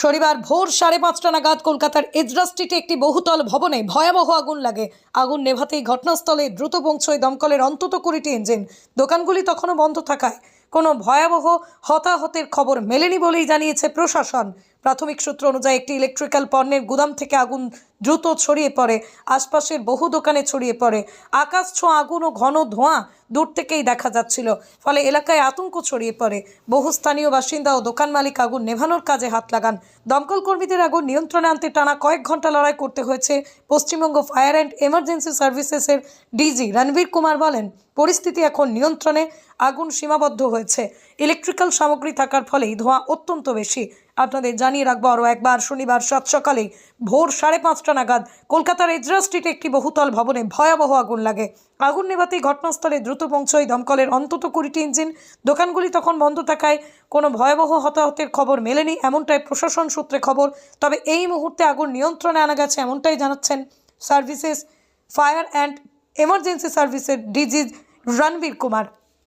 শনিবার ভোর সাড়ে পাঁচটা নাগাদ কলকাতার এজরা স্ট্রিটে একটি বহুতল ভবনে ভয়াবহ আগুন লাগে। আগুন নেভাতেই ঘটনাস্থলে দ্রুত পৌঁছয় দমকলের অন্তত কুড়িটি ইঞ্জিন। দোকানগুলি তখনও বন্ধ থাকায় কোনো ভয়াবহ হতাহতের খবর মেলেনি বলেই জানিয়েছে প্রশাসন। প্রাথমিক সূত্র অনুযায়ী একটি ইলেকট্রিক্যাল পণ্যের গুদাম থেকে আগুন দ্রুত ছড়িয়ে পড়ে। আশপাশের বহু দোকানে ছড়িয়ে পড়ে। আকাশ ছোঁয়া আগুন ও ঘন ধোঁয়া দূর থেকেই দেখা যাচ্ছিল। ফলে এলাকায় আতঙ্ক ছড়িয়ে পড়ে। বহু স্থানীয় বাসিন্দা ও দোকান মালিক আগুন নেভানোর কাজে হাত লাগান। দমকল কর্মীদের আগুন নিয়ন্ত্রণে আনতে টানা কয়েক ঘণ্টা লড়াই করতে হয়েছে। পশ্চিমবঙ্গ ফায়ার অ্যান্ড এমার্জেন্সি সার্ভিসেসের ডিজি রণবীর কুমার বলেন, পরিস্থিতি এখন নিয়ন্ত্রণে, আগুন সীমাবদ্ধ হয়েছে। ইলেকট্রিক্যাল সামগ্রী থাকার ফলেই ধোঁয়া অত্যন্ত বেশি। আপনাদের জানিয়ে রাখব আরও একবার, শনিবার সাত সকালে ভোর সাড়ে পাঁচটা নাগাদ কলকাতার এজরা স্ট্রিটে একটি বহুতল ভবনে ভয়াবহ আগুন লাগে। আগুন নেভাতেই ঘটনাস্থলে দ্রুত পৌঁছয় দমকলের অন্তত কুড়িটি ইঞ্জিন। দোকানগুলি তখন বন্ধ থাকায় কোনো ভয়াবহ হতাহতের খবর মেলেনি, এমনটাই প্রশাসন সূত্রে খবর। তবে এই মুহূর্তে আগুন নিয়ন্ত্রণে আনা গেছে এমনটাই জানাচ্ছেন সার্ভিসেস ফায়ার অ্যান্ড এমার্জেন্সি সার্ভিসের ডিজি রণবীর কুমার।